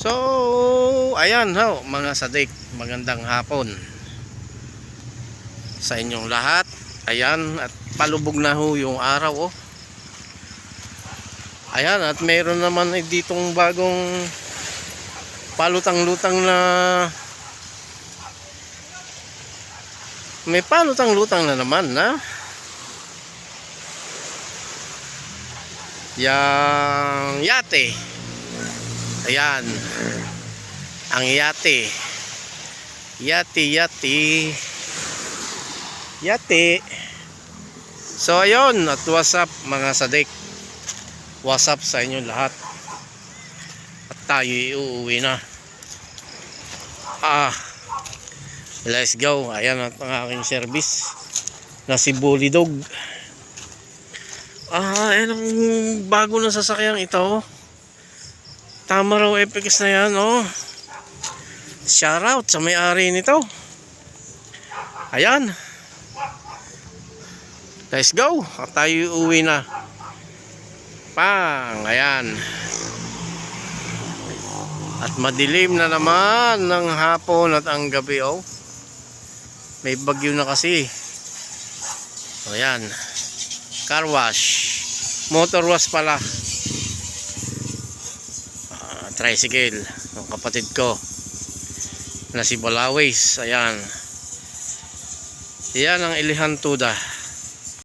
So, ayan ho, mga sadik, magandang hapon sa inyong lahat. Ayan, at palubog na ho yung araw oh. Ayan, at meron naman eh ditong bagong palutang-lutang na may palutang-lutang na naman na yang yate ayan. Ang yate. Yate yate. Yate. So ayun. At what's up mga sadik? What's up sa inyo lahat? At tayo iuwi na. Ah. Let's go. Ayan at ang aking service na si Bully Dog. Ah ayan ang bago na sasakyan ito tama raw FX na yan oh. Shout out sa may-ari nito. Ayan. Let's go. At tayo uwi na. Pang ayan. At madilim na naman ng hapon at ang gabi oh. May bagyo na kasi. O yan car wash. Motor wash pala tricycle ng kapatid ko na si Balawis ayan. Yan ang Ilihan Tuda